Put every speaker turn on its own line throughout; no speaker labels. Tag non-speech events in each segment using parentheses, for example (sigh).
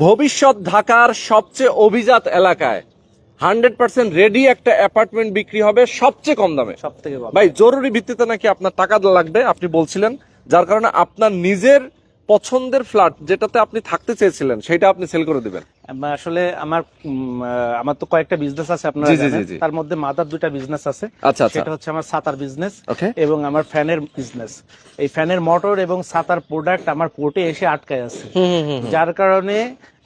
ভবিষ্যৎ ঢাকার সবচেয়ে অভিজাত এলাকায় হান্ড্রেড পার্সেন্ট রেডি একটা অ্যাপার্টমেন্ট বিক্রি হবে সবচেয়ে কম দামে।
সব থেকে
ভাই জরুরি ভিত্তিতে নাকি আপনার টাকা লাগবে আপনি বলছিলেন যার কারণে আপনার নিজের পছন্দের ফ্ল্যাট যেটাতে আপনি থাকতে চেয়েছিলেন সেটা আপনি সেল করে দিবেন।
আসলে আমার আমার তো কয়েকটা বিজনেস আছে আপনারা জানেন। তার মধ্যে মাদার দুইটা বিজনেস আছে।
আচ্ছা আচ্ছা।
সেটা হচ্ছে আমার সাতার বিজনেস এবং আমার ফ্যানের বিজনেস এই ফ্যানের মোটর এবং সাতার প্রোডাক্ট আমার কোর্টে এসে আটকায় আছে। যার কারণে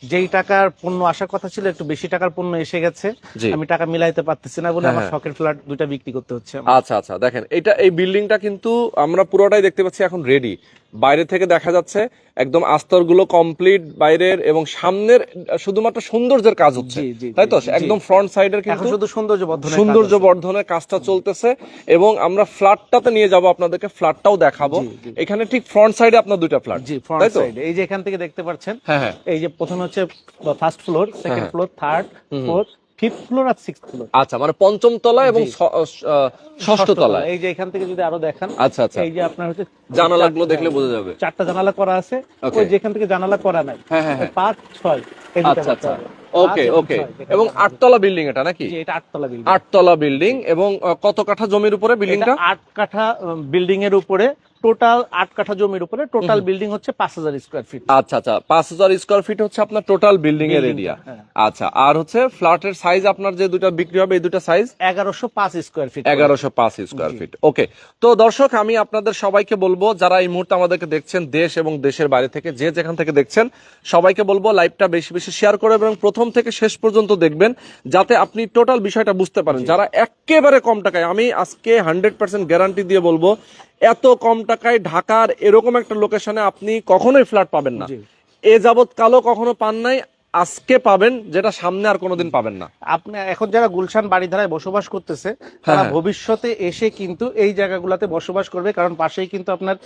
যেই টাকার পণ্য আসার কথা ছিল একটু বেশি টাকার পণ্য এসে গেছে। আমি টাকা মিলাইতে পারতেছি না বলে
হ্যাঁ,
আমার
হ্যাঁ।
শখের ফ্ল্যাট দুইটা বিক্রি করতে হচ্ছে
আচ্ছা আচ্ছা দেখেন এটা এই বিল্ডিংটা কিন্তু আমরা পুরোটাই দেখতে পাচ্ছি এখন রেডি বাইরে থেকে দেখা যাচ্ছে একদম আস্তরগুলো কমপ্লিট বাইরের এবং সামনের শুধুমাত্র সৌন্দর্যের কাজ হচ্ছে। তাই তো। একদম ফ্রন্ট সাইড
এর
কিন্তু
শুধু সৌন্দর্য বর্ধনের
সৌন্দর্য বর্ধনের কাজটা চলতেছে এবং আমরা ফ্ল্যাটটাতে নিয়ে যাব আপনাদেরকে ফ্ল্যাটটাও দেখাবো। এখানে ঠিক ফ্রন্ট সাইডে আপনার দুইটা ফ্ল্যাট
জি ফ্রন্ট সাইড এই যে এখান থেকে দেখতে পাচ্ছেন
হ্যাঁ হ্যাঁ।
এই যে প্রথমে হচ্ছে first floor second. Floor third fourth fifth floor আর সিক্স ফ্লোর
আচ্ছা মানে পঞ্চম তলা এবং ষষ্ঠ তলা
এই যে এখান থেকে যদি আরও দেখান
আচ্ছা আচ্ছা।
এই যে আপনার হচ্ছে
জানালাগুলো দেখলে বোঝা যাবে।
চারটা জানালা করা আছে ওই যেখান থেকে জানালা করা নাই।
হ্যাঁ, হ্যাঁ, হ্যাঁ।
পাঁচ ছয়
আচ্ছা আচ্ছা। ওকে ওকে এবং। আটতলা বিল্ডিং এটা নাকি?
এটা আটতলা বিল্ডিং
আটতলা বিল্ডিং এবং কত কাঠা জমির উপরে বিল্ডিংটা
আট কাঠা বিল্ডিং এর উপরে টোটাল আট কাঠা জমির উপরে টোটাল বিল্ডিং হচ্ছে পাঁচ হাজার স্কোয়ার ফিট
আচ্ছা আচ্ছা পাঁচ হাজার স্কোয়ার ফিট হচ্ছে আপনার টোটাল বিল্ডিং এর এরিয়া
হ্যাঁ।
আচ্ছা আর হচ্ছে ফ্ল্যাটের সাইজ আপনার যে দুটো বিক্রি হবে এই দুটো সাইজ
এগারোশো পাঁচ স্কোয়ার ফিট
এগারোশো পাঁচ স্কোয়ার ফিট ওকে তো দর্শক আমি আপনাদের সবাইকে বলব যারা এই মুহূর্তে আমাদেরকে দেখছেন দেশ এবং দেশের বাইরে থেকে যে যেখান থেকে দেখছেন সবাইকে বলব লাইভটা বেশি বেশি শেয়ার করে এবং প্রথম থেকে শেষ পর্যন্ত দেখবেন যাতে আপনি টোটাল বিষয়টা বুঝতে পারেন। যারা একেবারে কম টাকায় আমি আজকে হান্ড্রেড পার্সেন্ট গ্যারান্টি দিয়ে বলব এত কম টাকায় ঢাকার এরকম একটা লোকেশনে আপনি কখনোই ফ্ল্যাট পাবেন না। এ যাবৎ কালো কখনো পান নাই আজকে পাবেন যেটা সামনে আর কোনোদিন পাবেন না।
আপনি এখন যারা গুলশান বাড়িধারায় বসবাস করতেছে তারা
হ্যাঁ।
ভবিষ্যতে এসে কিন্তু এই জায়গাগুলোতে বসবাস করবে কারণ পাশেই কিন্তু আপনার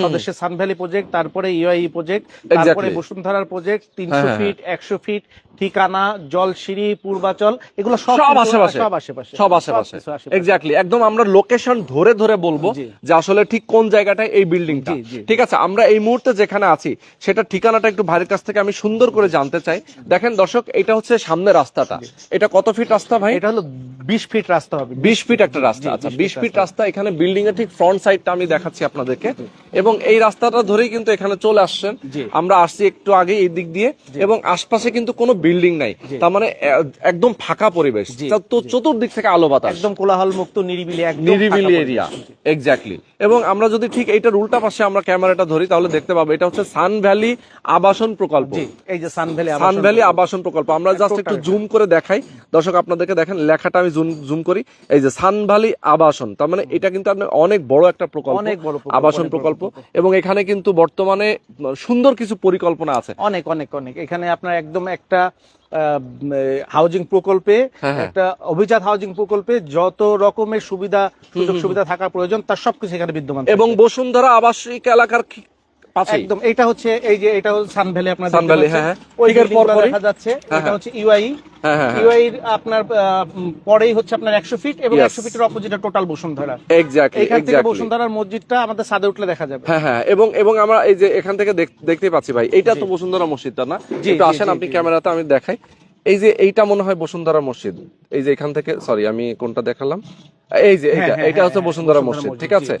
স্বদেশের সানভ্যালি প্রজেক্ট তারপরে ইউআই প্রজেক্ট তারপরে. বসুন্ধরার প্রজেক্ট তিনশো
হ্যাঁ, হ্যাঁ,
ফিট একশো ফিট ঠিকানা জলসিঁড়ি পূর্বাচল এগুলো সব
আশেপাশে।
সব আশেপাশে।
সব আশেপাশে। এক্স্যাক্টলি একদম আমরা লোকেশন ধরে ধরে বলব যে আসলে ঠিক কোন জায়গাটায় এই বিল্ডিংটা
জি।
ঠিক আছে? আমরা এই মুহূর্তে যেখানে আছি সেটা ঠিকানাটা একটু ভাইয়ের কাছ থেকে আমি সুন্দর করে জানতে চাই। দেখেন দর্শক এটা হচ্ছে সামনে রাস্তাটা। এটা কত ফিট রাস্তা ভাই?
এটা হলো বিশ ফিট রাস্তা হবে।
বিশ ফিট একটা রাস্তা। আচ্ছা বিশ
ফিট
রাস্তা। এখানে বিল্ডিং এর ঠিক ফ্রন্ট সাইডটা আমি দেখাচ্ছি আপনাদেরকে। এবং এই রাস্তাটা ধরেই কিন্তু এখানে চলে আসছেন। আমরা আসছি একটু আগে এই দিক দিয়ে। এবং আশপাশে কিন্তু কোনো বিল্ডিং নাই। তার মানে একদম ফাঁকা পরিবেশ। তো চতুর্দিক থেকে আলো বাতাস।
একদম কোলাহল মুক্ত নিরিবিলি
নিরিবিলি এরিয়া। এক্স্যাক্টলি এবং আমরা যদি ঠিক এইটার উল্টা পাশে আমরা ক্যামেরাটা ধরি তাহলে দেখতে পাবো এটা হচ্ছে সান ভ্যালি আবাসন প্রকল্প।
এই যে
সান ভ্যালি আবাসন প্রকল্প। আমরা জাস্ট একটু জুম করে দেখাই। দর্শক আপনাদেরকে দেখেন লেখাটা আমি জুম জুম করি। এই যে সান ভ্যালি আবাসন তার মানে এটা কিন্তু আপনার অনেক বড় একটা প্রকল্প
অনেক বড়
আবাসন প্রকল্প। এবং এখানে কিন্তু বর্তমানে সুন্দর কিছু পরিকল্পনা আছে।
অনেক অনেক অনেক। এখানে আপনার একদম একটা হাউজিং প্রকল্পে
হ্যাঁ, হ্যাঁ।
একটা অভিজাত হাউজিং প্রকল্পে যত রকমের সুবিধা সুযোগ সুবিধা থাকা প্রয়োজন তার সবকিছু এখানে বিদ্যমান
এবং বসুন্ধরা আবাসিক এলাকার
একদম এটা হচ্ছে এই যে এটা হচ্ছে সানভ্যালি আপনার
হ্যাঁ,
building গুলো দেখা যাচ্ছে।
হ্যাঁ,
এটা
হ্যাঁ।
হচ্ছে ইউআই ইউআই আপনার পরেই হচ্ছে আপনার একশো ফিট এবং
Yes.
একশো ফিটের অপোজিটে টোটাল বসুন্ধরা।
এক্স্যাক্টলি
এখান থেকে বসুন্ধরার মসজিদটা আমাদের ছাদে উঠলে দেখা যাবে।
হ্যাঁ হ্যাঁ এবং এবং আমরা এই যে এখান থেকে দেখতে পাচ্ছি ভাই এটা তো বসুন্ধরা মসজিদটা না? একটু আসেন আপনি। ক্যামেরাতে আমি দেখাই। এই যে এইটা মনে হয় বসুন্ধরা মসজিদ। এই যে এখান থেকে সরি আমি কোনটা দেখালাম? এই যে এইটা
হ্যাঁ,
এইটা হচ্ছে
হ্যাঁ,
বসুন্ধরা মসজিদ ঠিক আছে।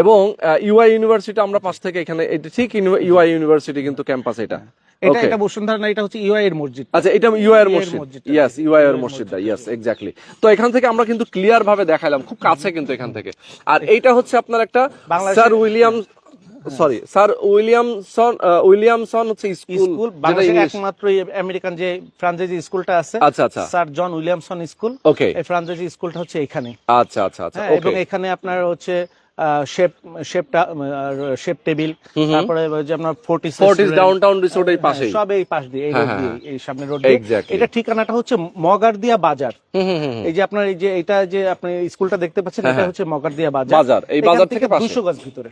এবং ইউআই ইউনিভার্সিটি আমরা পাশ থেকে এখানে এটা ঠিক ইউআই ইউনিভার্সিটি কিন্তু ক্যাম্পাস এটা।
এটা এটা বসুন্ধরা না এটা হচ্ছে ইউআই এর মসজিদ।
আচ্ছা এটা ইউআই এর মসজিদ।
মসজিদটা।
ইয়েস ইউআই এর মসজিদটা ইয়েস এক্স্যাক্টলি তো এখান থেকে আমরা কিন্তু ক্লিয়ার ভাবে দেখাইলাম খুব কাছে কিন্তু এখান থেকে। আর এইটা হচ্ছে আপনার একটা sir William sorry sir Williamson Williamson হচ্ছে স্কুল
স্কুল বাংলাদেশের একমাত্র আমেরিকান যে ফ্রাঞ্চাইজি স্কুলটা আছে
আচ্ছা আচ্ছা।
Sir John Williamson school.
Okay
এই ফ্রাঞ্চাইজি স্কুলটা হচ্ছে এখানে।
আচ্ছা আচ্ছা আচ্ছা।
হ্যাঁ, এবং এখানে আপনার হচ্ছে শেপ শেপটা শেপ টেবিল তারপরে যে আপনার ফোর্টিস
ফোর্টিস ডাউনটাউন রিসোর্ট এই পাশেই।
সব এই পাশ দিয়ে এই
হ্যাঁ,
রোড
হ্যাঁ,
দিয়ে এই সামনে রোড দিয়ে। এটা ঠিকানাটা হচ্ছে মগারদিয়া বাজার। এই যে আপনার এই যে এটা যে আপনি স্কুলটা দেখতে পাচ্ছেন
হ্যাঁ,
এটা
হ্যাঁ।
হচ্ছে মগারদিয়া বাজার।
বাজার, এই
এখান
বাজার থেকে
200 গজ ভিতরে।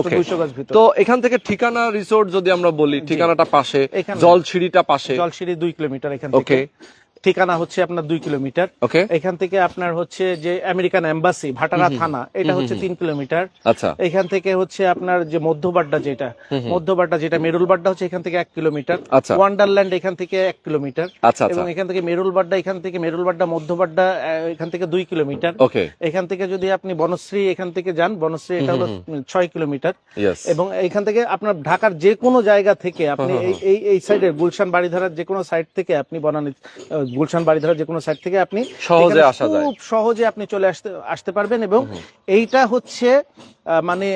Okay.
200 গজ ভিতরে।
তো এখান থেকে ঠিকানা রিসোর্ট যদি আমরা বলি ঠিকানাটা পাশে
এখানে।
জল পাশে।
জলসিঁড়ি দুই কিলোমিটার এখান
ওকে
থেকে ঠিকানা হচ্ছে আপনার দুই কিলোমিটার এখান থেকে আপনার হচ্ছে যে আমেরিকান এম্বাসি ভাটারা থানা এটা হচ্ছে তিন কিলোমিটার
আচ্ছা
এখান থেকে হচ্ছে আপনার যে মধ্যবাড্ডা যেটা মধ্যবাড্ডা যেটা মেরুলবাড্ডা হচ্ছে এখান থেকে এক কিলোমিটার
আচ্ছা।
ওয়ান্ডারল্যান্ড এখান থেকে এক কিলোমিটার
আচ্ছা আচ্ছা
এবং এখান থেকে মেরুলবাড্ডা এখান থেকে মেরুলবাড্ডা মধ্যবাড্ডা এখান থেকে দুই কিলোমিটার
ওকে
এখান থেকে যদি আপনি বনশ্রী এখান থেকে যান বনশ্রী এটা হলো ছয় কিলোমিটার এবং এখান থেকে আপনার ঢাকার যে কোনো জায়গা থেকে আপনি এই এই সাইডের গুলশান বাড়িধারার যে কোনো সাইড থেকে আপনি বনানী গুলশান বাড়িধারা যে কোনো সাইড থেকে আপনি
সহজে আসা যায়।
খুব সহজে আপনি চলে আসতে আসতে পারবেন এবং এইটা হচ্ছে আহ, মানে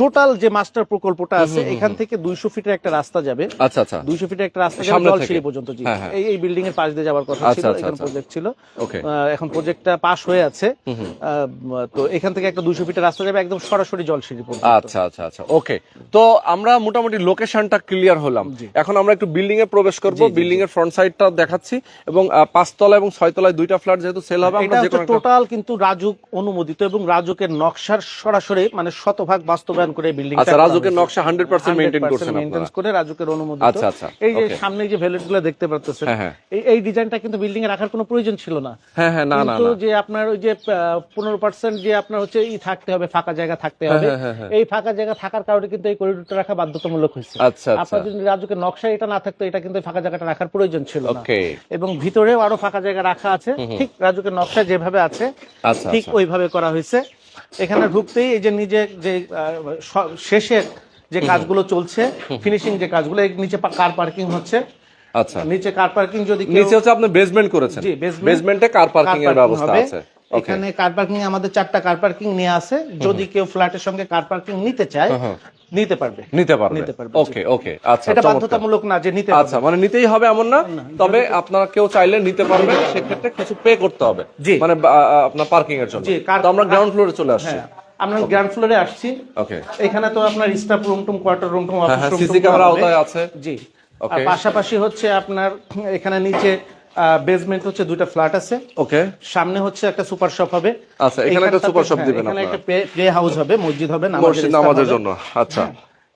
টোটাল যে মাস্টার প্রকল্পটা আছে এখান থেকে দুইশো ফিটের একটা রাস্তা যাবে।
আচ্ছা আচ্ছা।
দুইশো ফিটের একটা রাস্তা যাবে? জলসিঁড়ি পর্যন্ত জি।
হ্যাঁ, হ্যাঁ।
এই বিল্ডিং এর পাশ দিয়ে যাওয়ার কথা
আচ্ছা,
ছিল
আচ্ছা,
এখানে
আচ্ছা।
প্রজেক্ট ছিল।
ওকে
আহ, এখন প্রজেক্টটা পাস হয়ে আছে। তো এখান থেকে একটা দুইশো ফিটের রাস্তা যাবে একদম সরাসরি জলসিঁড়ি পর্যন্ত।
আচ্ছা আচ্ছা আচ্ছা। ওকে তো আমরা মোটামুটি লোকেশনটা ক্লিয়ার হলাম। এখন আমরা একটু বিল্ডিং এ প্রবেশ করব। বিল্ডিং এর ফ্রন্ট সাইডটা দেখাচ্ছি এবং পাঁচতলা এবং ছয়তলায় দুইটা ফ্ল্যাট যেহেতু সেল হবে আমরা
টোটাল কিন্তু রাজুক অনুমোদিত এবং রাজুকের নকশার সরাসরি মানে শতভাগ বাস্তবায়ন করে বিল্ডিং
আচ্ছা রাজুকের নকশা হান্ড্রেড পার্সেন্ট মেনটেন করছেন আপনারা।
করে রাজুকের অনুমোদিত।
আচ্ছা, আচ্ছা,
এই যে সামনে যে দেখতে পাচ্ছেন
হ্যাঁ, হ্যাঁ।
এই এই ডিজাইনটা কিন্তু বিল্ডিং এ রাখার কোনো প্রয়োজন ছিল না।
হ্যাঁ হ্যাঁ না না
কিন্তু যে আপনার ওই যে পনেরো পার্সেন্ট যে আপনার হচ্ছে ই থাকতে হবে ফাঁকা জায়গা থাকতে হবে
হ্যাঁ, হ্যাঁ।
এই ফাঁকা জায়গা থাকার কারণে কিন্তু এই করিডোরটা রাখা বাধ্যতামূলক হয়েছে।
আচ্ছা আচ্ছা।
আপনার যদি রাজুকের নকশা এটা না থাকতো এটা কিন্তু ফাঁকা জায়গাটা রাখার প্রয়োজন ছিল না। এবং ভিতরেও আরও ফাঁকা জায়গা রাখা আছে। ঠিক রাজুকের নকশা যেভাবে আছে
আচ্ছা
ঠিক
আচ্ছা।
ওইভাবে করা হয়েছে। এখানে ঢুকতেই এই যে নিজে যে শেষের যে কাজগুলো চলছে ফিনিশিং যে কাজগুলো নিচে কার পার্কিং হচ্ছে
আচ্ছা
নিচে কার পার্কিং যদি
নিচে হচ্ছে আপনি বেসমেন্ট করেছেন
জি।
বেসমেন্টে কার পার্কিং এর ব্যবস্থা। আছে
এখানে কার পার্কিং আমাদের চারটা কার পার্কিং নিয়ে আছে। যদি কেউ ফ্ল্যাটের সঙ্গে কার পার্কিং নিতে চায় নিতে পারবে।
নিতে পারবে।
নিতে পারবে,
ওকে ওকে আচ্ছা
এটা বাধ্যতামূলক না যে নিতে
আচ্ছা মানে নিতেই হবে এমন না তবে আপনারা কেউ চাইলে নিতে পারবেন সেক্ষেত্রে কিছু পে করতে হবে।
জি।
মানে আপনার পার্কিং এর জন্য তো আমরা গ্রাউন্ড ফ্লোরে চলে আসছি।
হ্যাঁ আমরা গ্রাউন্ড ফ্লোরে আসছি।
ওকে
এখানে তো আপনার স্টাফ রুম টুম কোয়ার্টার রুম টুম অফিস রুম
সিসি ক্যামেরা আওতায় আছে।
জি। পাশাপাশি হচ্ছে আপনার এখানে নিচে বেসমেন্ট হচ্ছে দুইটা ফ্ল্যাট আছে।
ওকে
সামনে হচ্ছে একটা সুপার শপ হবে।
আচ্ছা, এখানে একটা super shop
হ্যাঁ,
দিবেন
এখানে একটা প্লে হাউস হবে মসজিদ হবে নামাজের
জন্য আচ্ছা।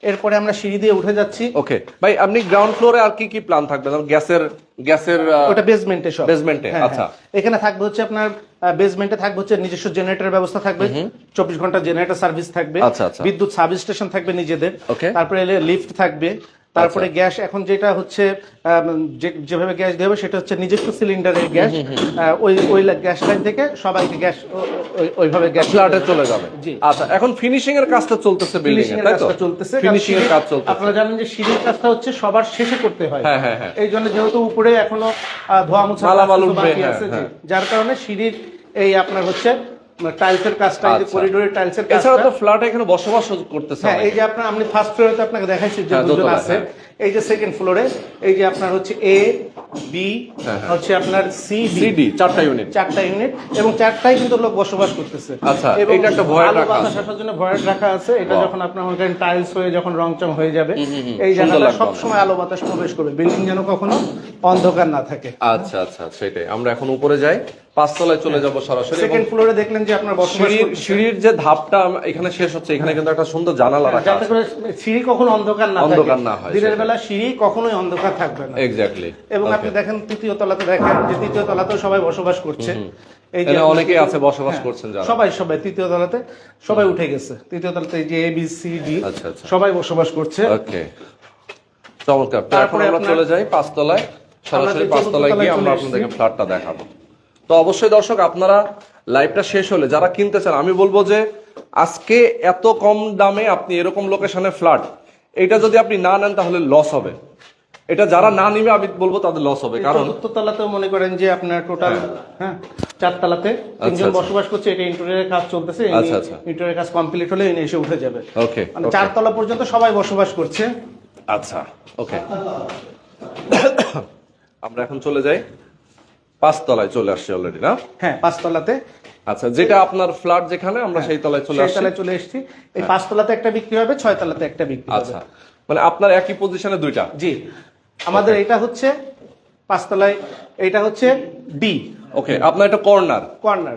এরপরে আমরা সিঁড়ি দিয়ে উঠে যাচ্ছি।
ওকে ভাই আপনি গ্রাউন্ড ফ্লোরে আর কি কি প্ল্যান থাকবে? যেমন গ্যাসের গ্যাসের
ওটা বেসমেন্টে সব।
এ,
হ্যাঁ,
আচ্ছা।
হ্যাঁ। এখানে থাকবে হচ্ছে আপনার বেসমেন্টে থাকবে হচ্ছে নিজস্ব জেনারেটর ব্যবস্থা থাকবে। চব্বিশ ঘণ্টা জেনারেটর সার্ভিস থাকবে।
আচ্ছা, আচ্ছা।
বিদ্যুৎ সাব স্টেশন থাকবে নিজেদের. তারপরে লিফট থাকবে। তারপরে গ্যাস এখন যেটা হচ্ছে যেভাবে গ্যাস দেবে সেটা হচ্ছে নিজস্ব সিলিন্ডারের গ্যাস ওই ওই গ্যাস লাইন থেকে সবাইকে গ্যাস ওইভাবে গ্যাস
ফ্ল্যাটে চলে যাবে
জি।
আচ্ছা এখন ফিনিশিং এর কাজটা চলতেছে বিল্ডিং এর
এর
তাই তো
কাজটা চলতেছে
ফিনিশিং এর কাজ চলতেছে
আপনারা জানেন যে সিঁড়ির কাজটা হচ্ছে সবার শেষে করতে হয়
হ্যাঁ, হ্যাঁ, হ্যাঁ।
এই জন্য যেহেতু উপরে এখনও ধোয়া মোছা বাকি
হ্যাঁ,
আছে।
হ্যাঁ।
যার কারণে সিঁড়ির এই আপনার হচ্ছে টাইলসের কাজটা এই যে। করিডোরের টাইলসের
এছাড়া তো ফ্ল্যাট এখানে বসবাস করতেছে
হ্যাঁ এই যে আপনার আমি ফার্স্ট ফ্লোরে আপনাকে দেখাইছি যে
হ্যাঁ,
দুজন আছে
হ্যাঁ।
এই যে সেকেন্ড ফ্লোরে এই যে আপনার হচ্ছে এ বি
হ্যাঁ, হ্যাঁ।
হচ্ছে আপনার সি
সিডি চারটা ইউনিট
চারটা ইউনিট এবং চারটাই কিন্তু লোক বসবাস করতেছে।
আচ্ছা, এইটা একটা void রাখা আছে।
আসার জন্য ভয়েড রাখা আছে। এটা যখন আপনার মনে করেন টাইলস হয়ে যখন রং চং হয়ে যাবে এই জায়গাটা সব সময় আলো বাতাস প্রবেশ করবে। বিল্ডিং যেন কখনো অন্ধকার না থাকে।
আচ্ছা আচ্ছা সেটাই। আমরা এখন উপরে যাই। পাঁচতলায় চলে যাব সরাসরি
সেকেন্ড ফ্লোরে দেখলেন যে আপনার
সিঁড়ির সিঁড়ির যে ধাপটা এখানে শেষ হচ্ছে এখানে কিন্তু একটা সুন্দর জানালা রাখা
যাতে
আছে।
সিঁড়ি কখনো অন্ধকার না থাকে।
অন্ধকার না হয়।
বেলা সিঁড়ি কখনোই অন্ধকার থাকবে না।
এক্স্যাক্টলি
এবং আপনি দেখেন তৃতীয় তলাতে দেখেন যে তৃতীয় তলাতেও সবাই বসবাস করছে। এই যে
অনেকেই আছে বসবাস
হ্যাঁ,
করছেন যারা।
সবাই সবাই তৃতীয় তলাতে সবাই উঠে গেছে। তৃতীয় তলাতে যে এ বি সি ডি। সবাই বসবাস করছে।
ওকে চমৎকার।
তারপরে
আমরা চলে যাই পাঁচতলায়। সরাসরি পাঁচতলায় গিয়ে আমরা আপনাদেরকে ফ্ল্যাটটা দেখাবো। তো অবশ্যই দর্শক আপনারা লাইভটা শেষ হলে যারা কিনতে চান আমি বলব যে আজকে এত কম দামে আপনি এরকম লোকেশনে ফ্ল্যাট এটা যদি আপনি না নেন তাহলে লস হবে। এটা যারা না নিবে আমি বলব তাদের লস হবে। কারণ
চতুর্থ তলাতেও মনে করেন যে আপনার টোটাল হ্যাঁ। চার তলাতে তিনজন
আচ্ছা।
বসবাস করছে এটা ইন্টারিয়ারের কাজ চলতেছে
আচ্ছা, আচ্ছা।
ইন্টারিয়ারের কাজ কমপ্লিট হলে ইনি এসে উঠে যাবে।
ওকে
মানে চার তলা পর্যন্ত সবাই বসবাস করছে।
আচ্ছা ওকে (coughs) আমরা এখন চলে যাই। পাঁচতলায় চলে আসছি অলরেডি না?
হ্যাঁ পাঁচ তলাতে
আচ্ছা যেটা আপনার ফ্ল্যাট যেখানে আমরা সেই তলায় চলে আসছি।
তলায় চলে এসেছি। এই পাঁচ তলাতে একটা বিক্রি হবে ছয় তলাতে একটা বিক্রি
আচ্ছা মানে আপনার একই পজিশনে দুইটা?
জি আমাদের এটা হচ্ছে পাঁচতলায় এটা হচ্ছে ডি।
ওকে আপনার এটা কর্নার?
কর্নার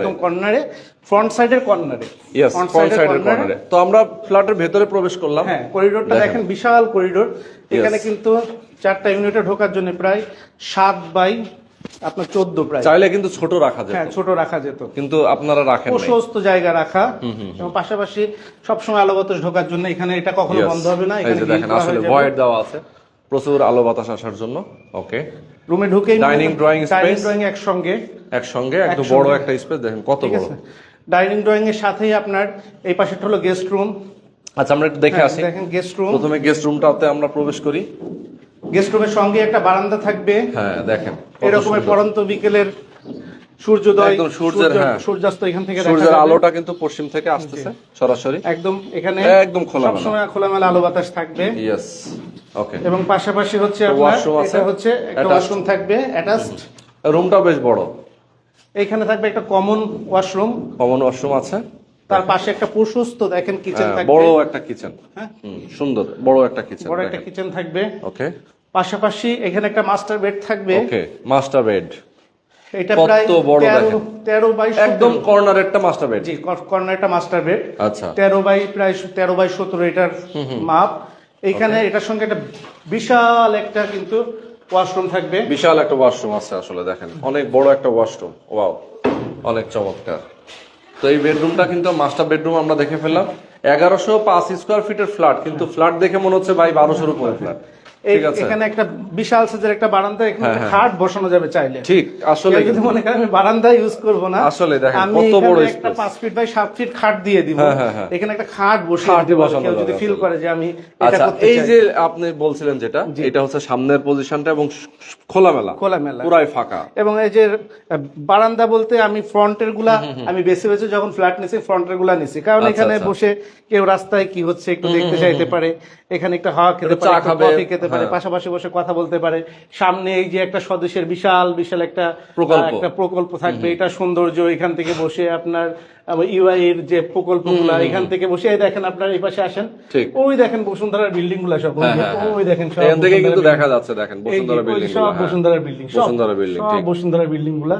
এ।
একদম কর্নারে ফ্রন্ট সাইডের কর্নারে।
ইয়েস ফ্রন্ট সাইডের কর্নারে। তো আমরা ফ্ল্যাটের ভেতরে প্রবেশ করলাম।
হ্যাঁ করিডোরটা।
দেখেন।
বিশাল করিডোর। এখানে কিন্তু চারটা ইউনিটে ঢোকার জন্য প্রায় সাত বাই আপনার চোদ্দ প্রায়।
চাইলে কিন্তু ছোট রাখা যায়
হ্যাঁ ছোট রাখা যেত।
কিন্তু আপনারা রাখেন
প্রশস্ত জায়গা রাখা। এবং পাশাপাশি সবসময় আলো বাতাস ঢোকার জন্য এখানে এটা কখনো বন্ধ হবে না এখানে
দেখেন আসলে ভয়েড দেওয়া আছে। প্রচুর আলো বাতাস আসার জন্য ওকে
রুমে ঢুকেই
Dining, drawing
ডাইনিং? ড্রয়িং একসঙ্গে।
একসঙ্গে
একসঙ্গে।
বড় একটা স্পেস দেখেন কত বড়।
ডাইনিং ড্রয়িং এর সাথেই আপনার এই পাশেটা হলো গেস্ট রুম
আচ্ছা আমরা একটু দেখে আসি।
দেখেন গেস্ট রুম
প্রথমে গেস্ট রুমটাতে আমরা প্রবেশ করি।
গেস্ট রুমের সঙ্গে একটা বারান্দা থাকবে।
হ্যাঁ দেখেন
এরকমের পরন্ত বিকেলের সূর্যোদয়
একদম সূর্যের, হ্যাঁ।
সূর্যাস্ত এখান থেকে
সূর্যের আলোটা কিন্তু পশ্চিম থেকে আসতেছে সরাসরি।
একদম এখানে
একদম খোলামেলা।
সবসময় খোলামেলা আলো বাতাস থাকবে।
ইয়েস ওকে
এবং পাশাপাশি হচ্ছে আপনার এটা হচ্ছে একটা ওয়াশরুম থাকবে অ্যাটাচড
রুমটা বেশ বড়।
এইখানে থাকবে একটা কমন ওয়াশরুম
কমন ওয়াশরুম আছে।
তার পাশে একটা প্রশস্ত দেখেন কিচেন
হ্যাঁ,
থাকবে।
বড় একটা কিচেন
হ্যাঁ।
সুন্দর বড় একটা কিচেন
বড় একটা কিচেন থাকবে।
ওকে
পাশাপাশি এখানে একটা মাস্টার বেড থাকবে।
ওকে মাস্টার বেড
এটা প্রায়
বড়
তেরো
দেখেন।
বাই
একদম কর্নার একটা মাস্টার বেড
জি কর্নার একটা মাস্টার বেড
আচ্ছা।
তেরো বাই প্রায় তেরো বাই সতেরো এটার মাপ। এইখানে এটার সঙ্গে একটা বিশাল একটা কিন্তু ওয়াশরুম থাকবে।
বিশাল একটা ওয়াশরুম আছে আসলে দেখেন। অনেক বড় একটা ওয়াশরুম ওয়াও অনেক চমৎকার। তো এই বেডরুমটা কিন্তু মাস্টার বেডরুম আমরা দেখে ফেললাম। এগারোশো পাঁচ স্কোয়ার ফিটের ফ্ল্যাট কিন্তু ফ্ল্যাট দেখে মনে হচ্ছে ভাই বারোশোর উপরে ফ্ল্যাট
এখানে একটা বিশাল সাইজের একটা বারান্দা এখানে খাট বসানো যাবে চাইলে।
ঠিক আসলে
যদি মনে করেন আমি বারান্দা ইউজ করব না
আসলে দেখেন, কত বড়
একটা ফিট বাই ফিট খাট দিয়ে দিব।
হ্যাঁ, হ্যাঁ, হ্যাঁ।
এখানে একটা খাট।
বসানো
কেউ যদি ফিল করে যে আমি এটা
আচ্ছা এই যে আপনি বলছিলেন যেটা এটা হচ্ছে সামনের পজিশনটা এবং খোলামেলা।
খোলামেলা।
পুরাই ফাঁকা।
এবং এই যে বারান্দা বলতে আমি ফ্রন্টেরগুলা আমি বেছে বেছে যখন ফ্ল্যাট নিছি ফ্রন্টেরগুলা নিছি। কারণ
আচ্ছা,
এখানে
আচ্ছা।
বসে কেউ রাস্তায় কি হচ্ছে একটু দেখতে চাইতে পারে। এখানে একটা হাওয়া খেতে পারে কফি খেতে পারে
হ্যাঁ।
পাশাপাশি বসে কথা বলতে পারে। সামনে এই যে একটা স্বদেশের বিশাল বিশাল একটা
প্রকল্প।
একটা প্রকল্প থাকবে। এটা সৌন্দর্য এখান থেকে বসে আপনার ইউআই এর যে প্রকল্পগুলো এখান থেকে বসে দেখেন আপনার এই পাশে আসেন। ওই দেখেন বসুন্ধরার বিল্ডিংগুলা সব। ওই
হ্যাঁ, হ্যাঁ,
ওই দেখেন সব
এখান থেকে কিন্তু দেখা যাচ্ছে দেখেন বসুন্ধরা বিল্ডিং
সব বসুন্ধরার বিল্ডিং
বসুন্ধরা building, ঠিক।
বসুন্ধরা
বিল্ডিংগুলা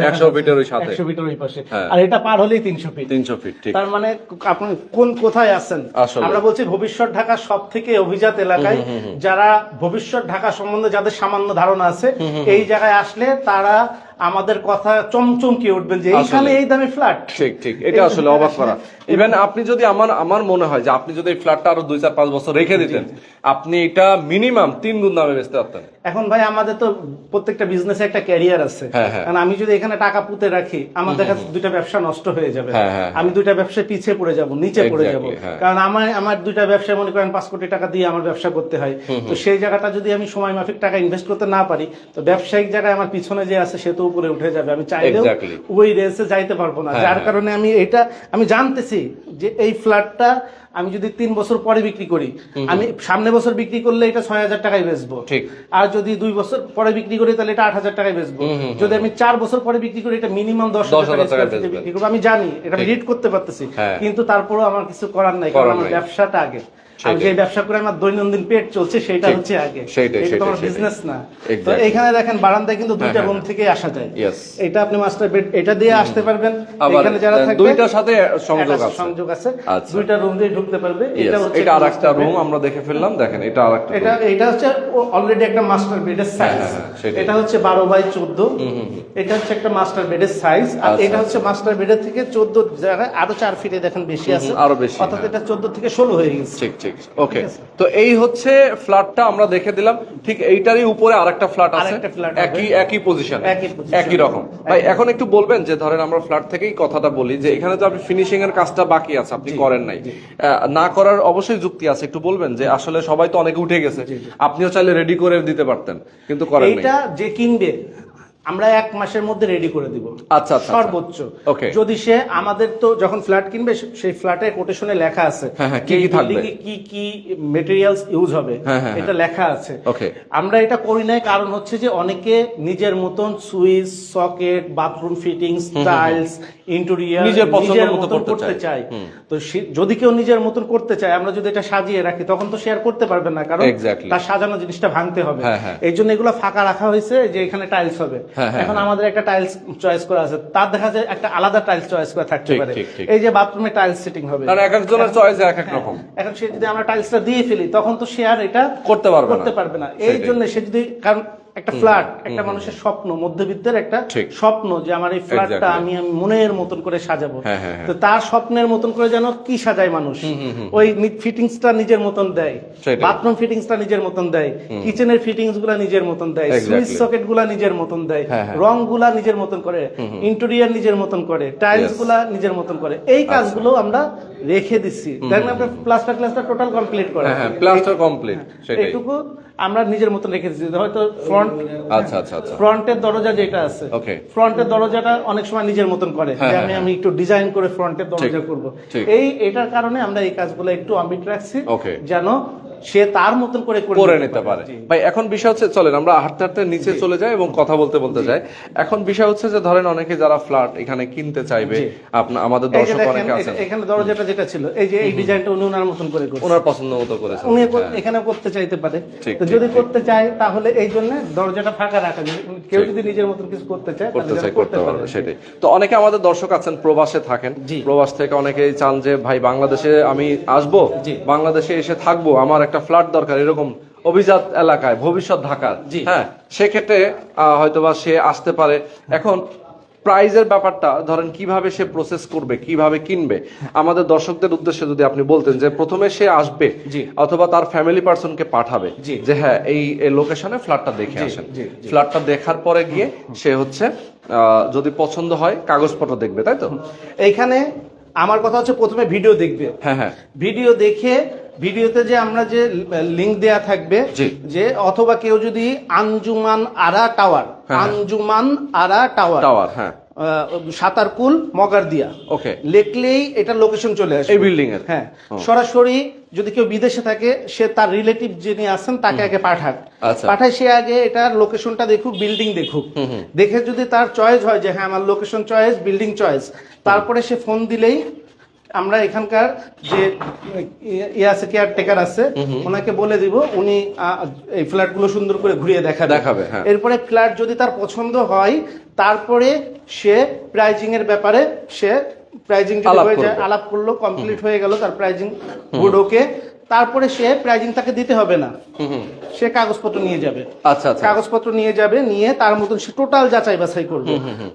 100 ফিটের ওই সাথে।
একশো ফিটের ওই পাশে। আর এটা পার হলেই তিনশো ফিট।
তিনশো ফিট ঠিক।
তার মানে আপনি কোন কোথায় আছেন? আমরা বলছি ভবিষ্যৎ ঢাকা সব থেকে অভিজাত এলাকায় যারা ভবিষ্যৎ ঢাকা সম্বন্ধে যাদের সামান্য ধারণা আছে এই জায়গায় আসলে তারা আমাদের কথা চমচমকে উঠবেন যে এইখানে এই দামে ফ্ল্যাট
ঠিক ঠিক। এটা আসলে অবাক করা। (laughs) ইভেন আপনি যদি আমার আমার মনে হয় যে আপনি যদি এই ফ্ল্যাটটা আরও দুই চার পাঁচ বছর রেখে দিতেন আপনি এটা মিনিমাম তিন গুণ দামে বেচতে পারতেন।
এখন ভাই আমাদের তো প্রত্যেকটা বিজনেসে একটা ক্যারিয়ার আছে।
হ্যাঁ, হ্যাঁ।
কারণ আমি যদি এখানে টাকা পুঁতে রাখি আমার দেখা দুইটা ব্যবসা নষ্ট হয়ে যাবে।
হ্যাঁ,
আমি দুইটা ব্যবসায় পিছিয়ে পড়ে যাব নিচে পড়ে যাব। কারণ আমার আমার দুইটা ব্যবসায় মনে করেন পাঁচ কোটি টাকা দিয়ে আমার ব্যবসা করতে হয়। তো সেই জায়গাটা যদি আমি সময় মাফিক টাকা ইনভেস্ট করতে না পারি তো ব্যবসায়িক জায়গায় আমার পিছনে যে আছে সে তো উপরে উঠে যাবে। আমি চাইলেও ওই রেসে যাইতে পারব না।
হ্যাঁ,
যার
হ্যাঁ।
কারণে আমি এটা আমি জানতেছি যে এই ফ্ল্যাটটা আমি যদি তিন বছর পরে বিক্রি করি আমি সামনে বছর বিক্রি করলে এটা ছয় হাজার টাকায় বেচবো। আর যদি দুই বছর পরে বিক্রি করি তাহলে এটা আট হাজার টাকায় বেচবো। যদি আমি চার বছর পরে বিক্রি করি এটা মিনিমাম দশ
10,000
হাজার টাকা। বিক্রি করব। আমি জানি এটা রিড করতে পারতেছি।
হ্যাঁ।
কিন্তু তারপরেও আমার কিছু করার নাই কারণ আমার ব্যবসাটা আগে। আমি যে ব্যবসা করে আমার দৈনন্দিন পেট চলছে সেটা হচ্ছে আগে। এটা আমার বিজনেস না। তো এখানে দেখেন বারান্দায় কিন্তু দুইটা
হ্যাঁ,
রুম থেকে আসা যায়। এটা আপনি মাস্টার বেড এটা দিয়ে আসতে পারবেন। এখানে যারা থাকবে
দুইটার সাথে সংযোগ আছে।
সংযোগ আছে।
আচ্ছা।
দুইটা রুম দিয়ে ঢুকতে পারবে। এটা হচ্ছে
এটা আর একটা
master bed।
রুম আমরা দেখে ফেললাম দেখেন এটা আর একটা
এটা এটা হচ্ছে অলরেডি একটা মাস্টার বেডের সাইজ
হ্যাঁ, হ্যাঁ।
এটা হচ্ছে বারো বাই চোদ্দ। এটা হচ্ছে একটা মাস্টার বেডের সাইজ আর
আচ্ছা,
এটা হচ্ছে মাস্টার বেডের থেকে চোদ্দ জায়গায় আরও চার ফিটে দেখেন বেশি আছে।
আরও বেশি,
অর্থাৎ
হ্যাঁ।
এটা চোদ্দ থেকে ষোলো হয়ে গেছে।
ঠিক ঠিক। ওকে তো এই হচ্ছে ফ্ল্যাটটা আমরা দেখে দিলাম। ঠিক এইটারই উপরে আরেকটা ফ্ল্যাট আছে। একই একই পজিশন
একই
রকম। ভাই এখন একটু বলবেন যে ধরেন আমরা ফ্ল্যাট থেকেই কথাটা বলি যে এখানে তো আপনি ফিনিশিং এর কাজটা বাকি আছে আপনি করেন নাই। না করার অবশ্যই যুক্তি আছে। একটু বলবেন যে আসলে সবাই তো অনেকে উঠে গেছে। আপনিও চাইলে রেডি করে দিতে পারতেন কিন্তু করেন
এইটা যে কিনবে আমরা এক মাসের মধ্যে রেডি করে দিব।
আচ্ছা, আচ্ছা,
সর্বোচ্চ। যদি সে আমাদের তো যখন ফ্ল্যাট কিনবে সেই ফ্ল্যাটের কোটেশনে লেখা আছে
হ্যাঁ, হ্যাঁ, কি কি থাকবে?
কি কি মেটেরিয়ালস ইউজ হবে
হ্যাঁ,
এটা লেখা আছে। আমরা এটা করি নাই কারণ হচ্ছে যে অনেকে নিজের মতন switch socket bathroom fittings tiles interior
নিজের পছন্দ মতো করতে। চায়।
তো যদি কেউ নিজের মতন করতে চায় আমরা যদি এটা সাজিয়ে রাখি তখন তো শেয়ার করতে পারবে না কারণ তার সাজানো জিনিসটা ভাঙতে হবে। এই জন্য এগুলো ফাঁকা রাখা হয়েছে যে এখানে টাইলস হবে। এখন আমাদের একটা টাইলস চয়েস করা আছে। তার দেখা যায় একটা আলাদা টাইলস চয়েস করা থাকতে পারে। এই যে বাথরুমে টাইলস সেটিং হবে।
কারণ এক একজনের চয়েস এক এক রকম।
এখন সে যদি আমরা টাইলসটা দিয়ে ফেলি তখন তো সে আর এটা
করতে পারবে না।
করতে পারবে না। এই জন্য সে যদি কারণ একটা ফ্ল্যাট একটা মানুষের স্বপ্ন মধ্যবিত্তের একটা স্বপ্ন যে আমার এই ফ্ল্যাটটা আমি আমি মনের মতন করে সাজাবো।
হ্যাঁ, হ্যাঁ, হ্যাঁ।
তো তার স্বপ্নের মতন করে যেন কি সাজায় মানুষ? ওই ফিটিংসটা নিজের মতন দেয়। বাথরুম ফিটিংসটা নিজের মতন দেয়। কিচেনের ফিটিংসগুলা নিজের মতন দেয়। সুইচ সকেটগুলা নিজের মতন দেয়। রংগুলা নিজের মতন করে। ইন্টেরিয়ার নিজের মতন করে। টাইলস
আচ্ছা।
গুলা নিজের মতন করে। এই কাজগুলো আমরা রেখে দিচ্ছি। দেখেন আপনার প্লাস্টার ক্লাস্টার টোটাল কমপ্লিট করে।
হ্যাঁ প্লাস্টার কমপ্লিট সেটাই।
এইটুকু আমরা নিজের মতন রেখে দিচ্ছি। হয়তো ফ্রন্ট
আচ্ছা আচ্ছা আচ্ছা।
ফ্রন্টের দরজা যেটা আছে
ওকে
ফ্রন্টের দরজাটা অনেক সময় নিজের মতন করে
হ্যাঁ,
যে
হ্যাঁ,
আমি
হ্যাঁ।
আমি একটু ডিজাইন করে ফ্রন্টের দরজা করব। এই এটার কারণে আমরা এই কাজগুলো একটু আমি রাখছি যেন সে তার মতন করে
করে নিতে পারে। ভাই এখন বিষয় হচ্ছে চলেন আমরা হাঁটতে হাঁটতে নিচে চলে যাই এবং কথা বলতে বলতে যাই। এখন বিষয় হচ্ছে যে ধরেন অনেকে যারা ফ্ল্যাট এখানে কিনতে চাইবে আপনার আমাদের দর্শক অনেকে আছেন।
এখানে দরজাটা যেটা ছিল এই যে এই ডিজাইনটা উনি ওনার মতন করে করছে।
ওনার পছন্দ মতো করেছেন
উনি
হ্যাঁ।
এখানে করতে চাইতে পারে। তো যদি করতে চায় তাহলে এই জন্য দরজাটা ফাঁকা রাখা যায়। কেউ যদি নিজের মতন কিছু করতে চায়
করতে
যেন
করতে পারবে সেটাই। তো অনেকে আমাদের দর্শক আছেন প্রবাসে থাকেন। প্রবাস থেকে অনেকেই চান যে ভাই বাংলাদেশে আমি আসব? বাংলাদেশে এসে থাকব? আমার একটা ফ্ল্যাট দরকার এরকম অভিজাত এলাকায় ভবিষ্যৎ ঢাকার হ্যাঁ সেক্ষেত্রে হয়তোবা সে আসতে পারে। এখন প্রাইজের ব্যাপারটা ধরেন কীভাবে সে প্রসেস করবে কীভাবে কিনবে? আমাদের দর্শকদের উদ্দেশ্যে যদি আপনি বলতেন যে প্রথমে সে আসবে অথবা তার ফ্যামিলি পার্সনকে পাঠাবে
জি।
যে হ্যাঁ এই লোকেশনে ফ্ল্যাটটা দেখে আসেন। ফ্ল্যাটটা দেখার পরে গিয়ে সে হচ্ছে আহ, যদি পছন্দ হয় কাগজপত্র দেখবে তাই তো?
এইখানে আমার কথা হচ্ছে প্রথমে ভিডিও দেখবে।
হ্যাঁ হ্যাঁ।
ভিডিও দেখে ভিডিওতে যে আমরা যে লিংক দেয়া থাকবে যে অথবা কেউ যদি আঞ্জুমান আরা টাওয়ার
হ্যাঁ।
আঞ্জুমান আরা টাওয়ার
টাওয়ার হ্যাঁ।
সাতারকুল মগারদিয়া
ওকে।
লেখলেই এটা লোকেশন চলে আসে
এই বিল্ডিং এর।
হ্যাঁ। সরাসরি যদি কেউ বিদেশে থাকে সে তার রিলেটিভ যিনি আছেন তাকে আগে পাঠাক।
আচ্ছা।
পাঠায় সে আগে এটার লোকেশনটা দেখুক বিল্ডিং দেখুক। দেখে যদি তার চয়েস হয় যে হ্যাঁ আমার লোকেশন চয়েস বিল্ডিং চয়েস তারপরে সে ফোন দিলেই আমরা এখানকার যে ইয়ে আছে কেয়ার টেকার আছে ওনাকে বলে দিব উনি এই ফ্ল্যাটগুলো সুন্দর করে ঘুরিয়ে দেখা
দেখাবে, হ্যাঁ।
এরপরে ফ্ল্যাট যদি তার পছন্দ হয় তারপরে সে প্রাইজিং এর ব্যাপারে সে প্রাইজিং হয়ে যায় আলাপ করল কমপ্লিট হয়ে গেল তার প্রাইজিং গুড ওকে। তারপরে সে প্রাইজিং তাকে দিতে হবে না। সে কাগজপত্র নিয়ে যাবে।
আচ্ছা আচ্ছা।
কাগজপত্র নিয়ে যাবে নিয়ে তার মতন সে টোটাল যাচাই বাছাই করবে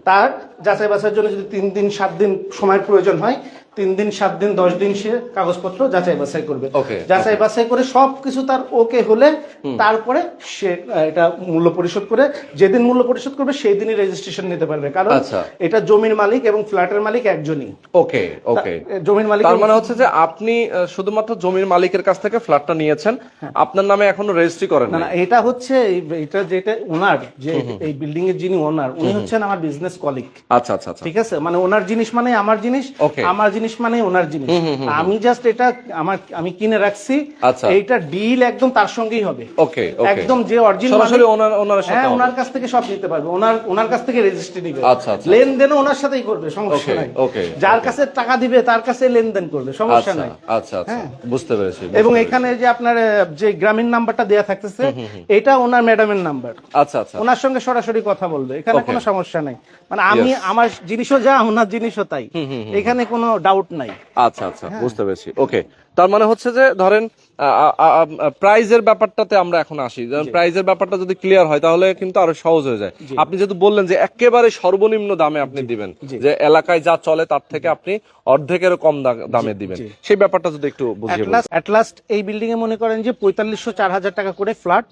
তার যাচাই বাছাইয়ের জন্য যদি তিন দিন সাত দিন সময়ের প্রয়োজন হয় তিন দিন সাত দিন দশ দিন সে কাগজপত্র যাচাই বাছাই করবে। যাচাই বাছাই করে সব কিছু তার ওকে হলে তারপরে সে এটা মূল্য পরিশোধ করে যেদিন মূল্য পরিশোধ করবে সেই দিনই রেজিস্ট্রেশন নিতে পারবে। কারণ
আচ্ছা।
এটা জমির মালিক এবং ফ্ল্যাটের মালিক একজনই।
ওকে ওকে
জমির মালিক
তার মানে হচ্ছে যে আপনি শুধুমাত্র জমির মালিকের কাছ থেকে ফ্ল্যাটটা নিয়েছেন আপনার নামে এখনও রেজিস্ট্রি করেন
না এটা হচ্ছে এটা যেটা ওনার যে এই বিল্ডিং এর যিনি ওনার উনি হচ্ছেন আমার বিজনেস কলিগ
আচ্ছা আচ্ছা আচ্ছা।
ঠিক আছে? মানে ওনার জিনিস মানে আমার জিনিস. আমার জিনিস মানে ওনার জিনিস। আমি জাস্ট এটা আমার আমি কিনে রাখছি।
আচ্ছা।
এইটা ডিল একদম তার সঙ্গেই হবে।
ওকে ওকে
একদম যে অরিজিনাল
সরাসরি ওনার ওনার সাথে
হ্যাঁ ওনার কাছ থেকে সব নিতে পারবে। ওনার ওনার কাছ থেকে রেজিস্ট্রি নিবে।
আচ্ছা, আচ্ছা।
লেনদেনও ওনার সাথেই করবে সমস্যা নাই।
okay,
যার কাছে টাকা দিবে তার কাছে লেনদেন করবে সমস্যা
আচ্ছা
নাই।
আচ্ছা আচ্ছা।
হ্যাঁ।
বুঝতে পেরেছি
এবং এখানে যে আপনার যে গ্রামীণ নাম্বারটা দেয়া থাকতেছে এটা ওনার ম্যাডামের নাম্বার।
আচ্ছা আচ্ছা।
ওনার সঙ্গে সরাসরি কথা বলবে। এখানে কোনো সমস্যা নাই। মানে আমি আমার জিনিসও যা ওনার জিনিসও তাই। এখানে কোনো ডাউট নাই।
আচ্ছা আচ্ছা বুঝতে পেরেছি। ওকে তার মানে হচ্ছে যে ধরেন প্রাইজের ব্যাপারটাতে আমরা এখন আসি। প্রাইজের ব্যাপারটা যদি ক্লিয়ার হয় তাহলে কিন্তু আরও সহজ হয়ে যায়। আপনি যেহেতু বললেন যে একেবারে সর্বনিম্ন দামে আপনি দিবেন যে এলাকায় যা চলে তার থেকে আপনি অর্ধেকেরও কম দামে দিবেন। সেই ব্যাপারটা যদি একটু বুঝিয়ে
এই বিল্ডিং এ মনে করেন যে পঁয়তাল্লিশশো চার হাজার টাকা করে ফ্ল্যাট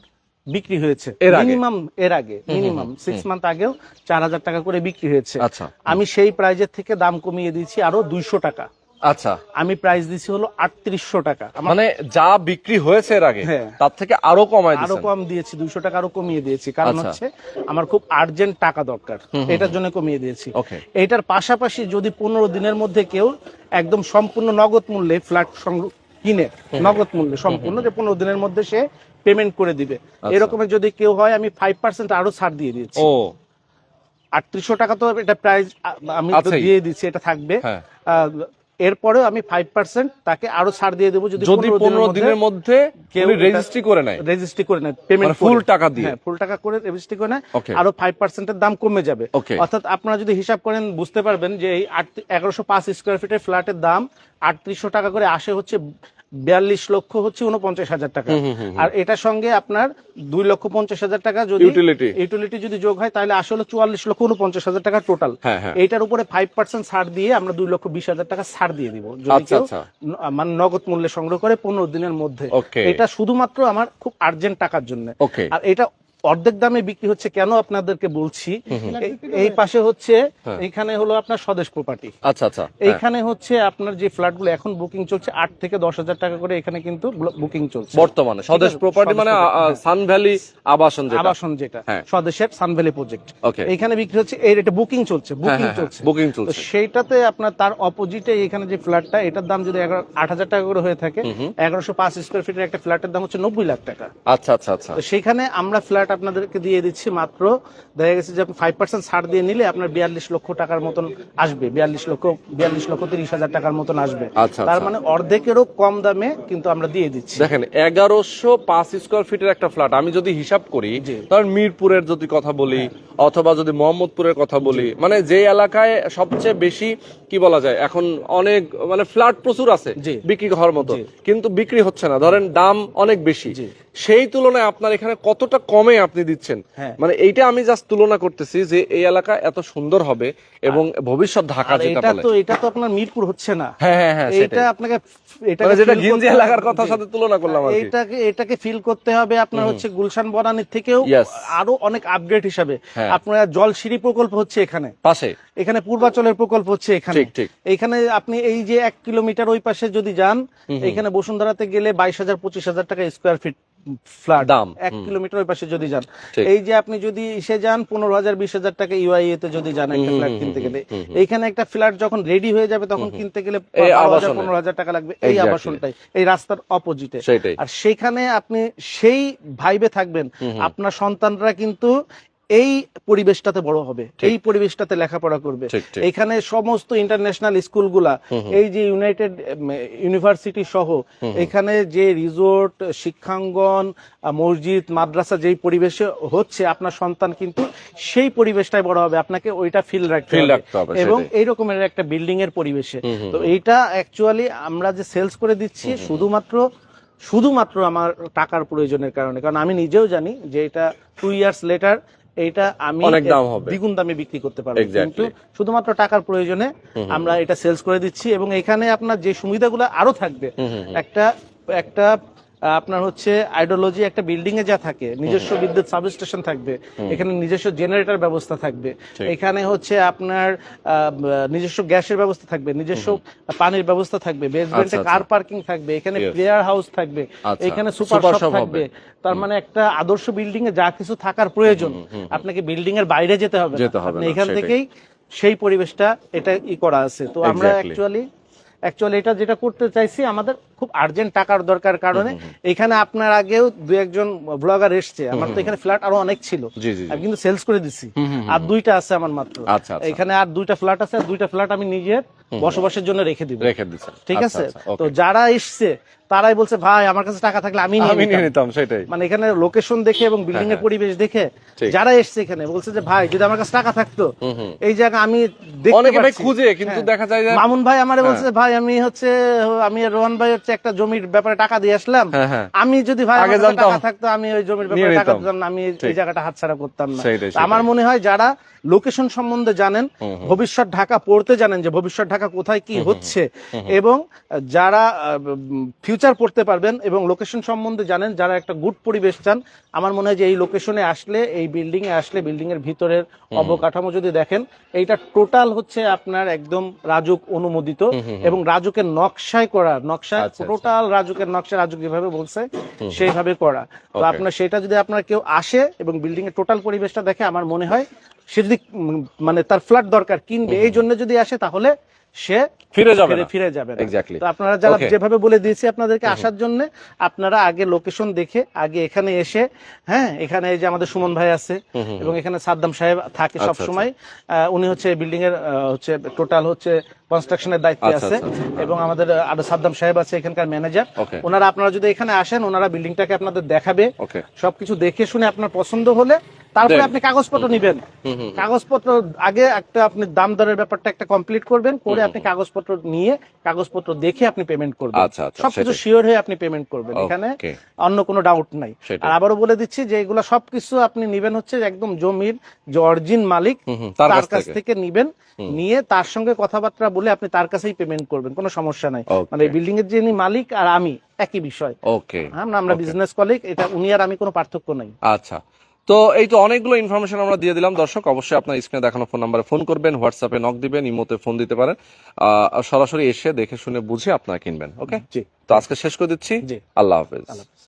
বিক্রি হয়েছে। মিনিমাম এর আগে মিনিমাম সিক্স মান্থ আগেও চার হাজার টাকা করে বিক্রি হয়েছে।
আচ্ছা।
আমি সেই প্রাইজের থেকে দাম কমিয়ে দিয়েছি আরও দুইশো টাকা।
আচ্ছা।
আমি প্রাইস দিছি হলো আটত্রিশশো টাকা।
মানে যা বিক্রি হয়েছে এর আগে
হ্যাঁ।
তার থেকে আরও কমায় আরও
কম দিয়েছি দুইশো টাকা আরও কমিয়ে দিয়েছি। কারণ
আচ্ছা।
হচ্ছে আমার খুব আর্জেন্ট টাকা দরকার। এটার জন্য কমিয়ে দিয়েছি. এটার পাশাপাশি যদি পনেরো দিনের মধ্যে কেউ একদম সম্পূর্ণ নগদ মূল্যে ফ্ল্যাট সংগ্রহ কিনে নগদ মূল্যে সম্পূর্ণ যে পনেরো দিনের মধ্যে সে পেমেন্ট করে দিবে।
এরকম
এরকমের যদি কেউ হয় আমি ফাইভ পার্সেন্ট আরও ছাড় দিয়ে
দিয়েছি।
আটত্রিশশো টাকা তো এটা প্রাইস আমি দিয়ে দিচ্ছি এটা থাকবে।
হ্যাঁ।
এরপরেও আমি ফাইভ পার্সেন্ট তাকে আরও ছাড় দিয়ে দেবো যদি
যদি পনেরো দিনের মধ্যে
কেউ
রেজিস্ট্রি করে নেয়।
রেজিস্ট্রি করে নেয় পেমেন্ট
ফুল টাকা দিয়ে?
ফুল টাকা করে রেজিস্ট্রি করে নেয় আরও ফাইভ পার্সেন্টের দাম কমে যাবে। অর্থাৎ আপনারা যদি হিসাব করেন বুঝতে পারবেন যে এই এগারোশো পাঁচ স্কোয়ার ফিটের ফ্ল্যাটের দাম আটত্রিশশো টাকা করে আসে হচ্ছে বিয়াল্লিশ লক্ষ হচ্ছে উনপঞ্চাশ হাজার টাকা। আর এটার সঙ্গে আপনার দুই লক্ষ পঞ্চাশ হাজার টাকা যদি
ইউটিলিটি
ইউটিলিটি যদি যোগ হয় তাহলে আসলে চুয়াল্লিশ লক্ষ উনপঞ্চাশ হাজার টাকা টোটাল
হ্যাঁ, হ্যাঁ।
এইটার উপরে ফাইভ পার্সেন্ট ছাড় দিয়ে আমরা দুই লক্ষ বিশ হাজার টাকা ছাড় দিয়ে দিব। যদি
আচ্ছা,
কেউ
আচ্ছা।
মানে নগদ মূল্যে সংগ্রহ করে পনেরো দিনের মধ্যে। এটা শুধুমাত্র আমার খুব আর্জেন্ট টাকার জন্য। আর এটা অর্ধেক দামে বিক্রি হচ্ছে কেন আপনাদেরকে বলছি? এই- পাশে হচ্ছে
হ্যাঁ।
এখানে হলো আপনার স্বদেশ প্রপার্টি
আচ্ছা আচ্ছা হ্যাঁ।
এইখানে হচ্ছে আপনার যে ফ্ল্যাটগুলো এখন বুকিং চলছে আট থেকে দশ হাজার টাকা করে এখানে কিন্তু বুকিং চলছে।
বর্তমানে স্বদেশ প্রপার্টি মানে সান ভ্যালি আবাসন
আবাসন যেটা।
হ্যাঁ।
স্বদেশের সানভ্যালি প্রজেক্ট
Okay.
এখানে বিক্রি হচ্ছে এই রেটে বুকিং চলছে বুকিং চলছে।
চলছে।
সেইটাতে আপনার তার অপোজিটে এখানে যে ফ্ল্যাটটা এটার দাম যদি এগারো আট হাজার টাকা করে হয়ে থাকে এগারোশো পাঁচ স্কোয়ার ফিটের একটা ফ্ল্যাটের দাম হচ্ছে নব্বই লাখ টাকা।
আচ্ছা আচ্ছা আচ্ছা।
সেখানে আমরা ফ্ল্যাট আপনাদেরকে দিয়ে দিচ্ছি মাত্র। দেখা গেছে যে ফাইভ পার্সেন্ট ছাড় দিয়ে নিলে আপনার বিয়াল্লিশ লক্ষ টাকার মতন আসবে। বিয়াল্লিশ লক্ষ বিয়াল্লিশ লক্ষ তিরিশ হাজার টাকার মতন আসবে।
আচ্ছা,
তার
আচ্ছা।
মানে অর্ধেকেরও কম দামে কিন্তু আমরা দিয়ে দিচ্ছি।
দেখেন এগারোশো পাঁচ স্কোয়ার ফিটের একটা ফ্ল্যাট আমি যদি হিসাব করি তার মিরপুরের যদি কথা বলি অথবা যদি মোহাম্মদপুরের কথা বলি মানে যে এলাকায় সবচেয়ে বেশি কি বলা যায় এখন অনেক মানে ফ্ল্যাট প্রচুর আছে বিক্রি হওয়ার মতো কিন্তু বিক্রি হচ্ছে না। ধরেন দাম অনেক বেশি। সেই তুলনায় আপনার এখানে কতটা কমে আপনি দিচ্ছেন?
হ্যাঁ।
মানে এইটা আমি জাস্ট তুলনা করতেছি যে এই এলাকা এত সুন্দর হবে এবং ভবিষ্যৎ ঢাকা যেটা বলে।
তো এটা তো আপনার মিরপুর হচ্ছে না।
হ্যাঁ হ্যাঁ হ্যাঁ
এটা আপনাকে এটা
মানে যেটা ঘিঞ্জি এলাকার কথার সাথে তুলনা করলাম আর
এটাকে এটাকে ফিল করতে হবে আপনার হচ্ছে গুলশান বনানীর থেকেও আরও অনেক আপগ্রেড হিসাবে।
হ্যাঁ।
আপনার জলসিঁড়ি প্রকল্প হচ্ছে এখানে।
পাশে।
এখানে পূর্বাচলের প্রকল্প হচ্ছে এখানে। এখানে আপনি এই যে এক কিলোমিটার ওই পাশে যদি যান এখানে বসুন্ধরাতে গেলে বাইশ হাজার পঁচিশ হাজার টাকা স্কোয়ার ফিট ফ্ল্যাট
দাম,
এক কিলোমিটার ওই পাশে যদি যান। এই যে আপনি যদি ইসে যান পনেরো হাজার বিশ হাজার টাকা ইউআইএ তে যদি যান একটা ফ্ল্যাট কিনতে গেলে। এইখানে একটা ফ্ল্যাট যখন রেডি হয়ে যাবে তখন কিনতে গেলে। পনেরো হাজার টাকা লাগবে। এই আবাসনটাই। এই রাস্তার অপোজিটে। আর সেখানে আপনি সেই ভাইবে থাকবেন। আপনার সন্তানরা কিন্তু এই পরিবেশটাতে বড় হবে এই পরিবেশটাতে লেখাপড়া করবে। এখানে সমস্ত ইন্টারন্যাশনাল স্কুলগুলা এই যে ইউনাইটেড ইউনিভার্সিটি সহ এখানে যে রিসোর্ট শিক্ষাঙ্গন মসজিদ মাদ্রাসা যেই পরিবেশে হচ্ছে আপনার সন্তান কিন্তু সেই পরিবেশটাই বড় হবে আপনাকে ওইটা ফিল রাখতে হবে। এবং
সেটাই।
এই রকমের একটা বিল্ডিং এর পরিবেশে। তো এইটা অ্যাকচুয়ালি আমরা যে সেলস করে দিচ্ছি শুধুমাত্র শুধুমাত্র আমার টাকার প্রয়োজনের কারণে। কারণ আমি নিজেও জানি যে এটা টু ইয়ার্স লেটার এইটা আমি। দ্বিগুণ দামে বিক্রি করতে পারব. কিন্তু শুধুমাত্র টাকার প্রয়োজনে আমরা এটা সেলস করে দিচ্ছি এবং এখানে আপনার যে সুবিধাগুলো আরও থাকবে একটা একটা আপনার হচ্ছে আইডিওলজি একটা বিল্ডিং এ যা থাকে নিজস্ব বিদ্যুৎ সাবস্টেশন থাকবে এখানে নিজস্ব জেনারেটর ব্যবস্থা থাকবে এখানে হচ্ছে আপনার নিজস্ব গ্যাসের ব্যবস্থা থাকবে নিজস্ব পানির ব্যবস্থা থাকবে বেসমেন্টে কার পার্কিং থাকবে এখানে. প্লেয়ার হাউস থাকবে
আচ্ছা,
এখানে সুপার শপ থাকবে। তার মানে একটা আদর্শ বিল্ডিং এ যা কিছু থাকার প্রয়োজন আপনাকে বিল্ডিং এর বাইরে যেতে হবে এখান থেকেই সেই পরিবেশটা এটা ই করা আছে। তো আমরা. অ্যাকচুয়ালি অ্যাকচুয়ালি এটা যেটা করতে চাইছি আমাদের খুব আর্জেন্ট টাকার দরকার কারণে এখানে আপনার আগেও দু একজন ব্লগার এসছে। আমার তো এখানে ফ্ল্যাট আরও অনেক ছিল। আমি কিন্তু সেলস করে দিছি। আর দুইটা আছে আমার মাত্র।
আচ্ছা, আচ্ছা।
এখানে আর দুইটা ফ্ল্যাট আছে আর দুইটা ফ্ল্যাট আমি নিজের বসবাসের জন্য রেখে দিব।
রেখে দিচ্ছেন।
ঠিক
আচ্ছা,
আছে?
আচ্ছা,
তো যারা এসছে তারাই বলছে ভাই আমার কাছে টাকা থাকলে আমি নিয়ে
আমি নিয়ে
নিতাম।
সেটাই।
মানে এখানে লোকেশন দেখে এবং বিল্ডিং এর পরিবেশ দেখে যারা এসছে এখানে বলছে যে ভাই যদি আমার কাছে টাকা থাকতো এই জায়গা আমি দেখতে
ভাই খুঁজে কিন্তু
হ্যাঁ।
দেখা যায়
মামুন ভাই আমারে বলছে ভাই আমি হচ্ছে আমি রোহন ভাই হচ্ছে একটা জমির ব্যাপারে টাকা দিয়ে আসলাম।
হ্যাঁ, হ্যাঁ।
আমি যদি ভাই
আগে।
টাকা থাকতো আমি ওই জমির ব্যাপারে টাকা দিতাম না আমি এই- এই জায়গাটা হাতছাড়া করতাম না। আমার মনে হয় যারা লোকেশন সম্বন্ধে জানেন ভবিষ্যৎ ঢাকা পড়তে জানেন যে ভবিষ্যৎ ঢাকা কোথায় কি হচ্ছে এবং যারা ফিউচার পড়তে পারবেন এবং লোকেশন সম্বন্ধে জানেন যারা একটা গুড পরিবেশ চান আমার মনে হয় যে এই লোকেশনে আসলে এই বিল্ডিং এ আসলে বিল্ডিং এর ভিতরের অবকাঠামো যদি দেখেন এইটা টোটাল হচ্ছে আপনার একদম রাজুক অনুমোদিত এবং রাজুকের নকশায় করা নকশা
আচ্ছা, আচ্ছা।
টোটাল রাজুকের নকশা রাজুক যেভাবে বলছে সেইভাবে করা। তো আপনার সেটা যদি আপনার কেউ আসে এবং বিল্ডিং এর টোটাল পরিবেশটা দেখে আমার মনে হয় সে যদি মানে তার ফ্ল্যাট দরকার কিনবে এই জন্য যদি আসে তাহলে সে
ফিরে যাবে
ফিরে যাবে। তো আপনারা যারা যেভাবে বলে দিয়েছি আপনাদেরকে আসার জন্য আপনারা আগে লোকেশন দেখে আগে এখানে এসে হ্যাঁ এখানে এই যে আমাদের সুমন ভাই আছে এবং এখানে সাদ্দাম সাহেব থাকে সব
আচ্ছা,
সময় উনি হচ্ছে বিল্ডিং এর হচ্ছে টোটাল হচ্ছে কনস্ট্রাকশনের দায়িত্বে
আচ্ছা,
আছে
আচ্ছা, আচ্ছা।
এবং আমাদের আরও সাদ্দাম সাহেব আছে এখানকার ম্যানেজার ওনারা আপনারা যদি এখানে আসেন ওনারা বিল্ডিংটাকে আপনাদের দেখাবে। সবকিছু দেখে শুনে আপনার পছন্দ হলে তারপরে আপনি কাগজপত্র নিবেন। কাগজপত্র আগে একটা আপনি দাম দরের ব্যাপারটা একটা কমপ্লিট করবেন করে আপনি কাগজপত্র নিয়ে কাগজপত্র দেখে আপনি পেমেন্ট করবেন।
আচ্ছা, আচ্ছা,
সবকিছু শিওর হয়ে আপনি পেমেন্ট করবেন এখানে অন্য কোনো ডাউট নাই। আর আবারও বলে দিচ্ছি যে এগুলো সবকিছু আপনি নিবেন হচ্ছে একদম জমির যে অরিজিন মালিক
তার কাছ। থেকে।
নিবেন নিয়ে তার সঙ্গে কথাবার্তা বলে আপনি তার কাছেই পেমেন্ট করবেন কোনো সমস্যা নাই। মানে বিল্ডিং এর যিনি মালিক আর আমি একই বিষয়।
ওকে
হ্যাঁ আমরা বিজনেস কলিগ এটা উনি আর আমি কোনো পার্থক্য নাই।
আচ্ছা। তো এই তো অনেকগুলো ইনফরমেশন আমরা দিয়ে দিলাম। দর্শক অবশ্যই আপনার স্ক্রিনে দেখানো ফোন নাম্বারে ফোন করবেন হোয়াটসঅ্যাপে নক দিবেন ইমোতে ফোন দিতে পারেন। আহ, সরাসরি এসে দেখে শুনে বুঝে আপনারা কিনবেন ওকে
জি।
তো আজকে শেষ করে দিচ্ছি।
জি।
আল্লাহ হাফেজ।
আল্লাহ হাফেজ।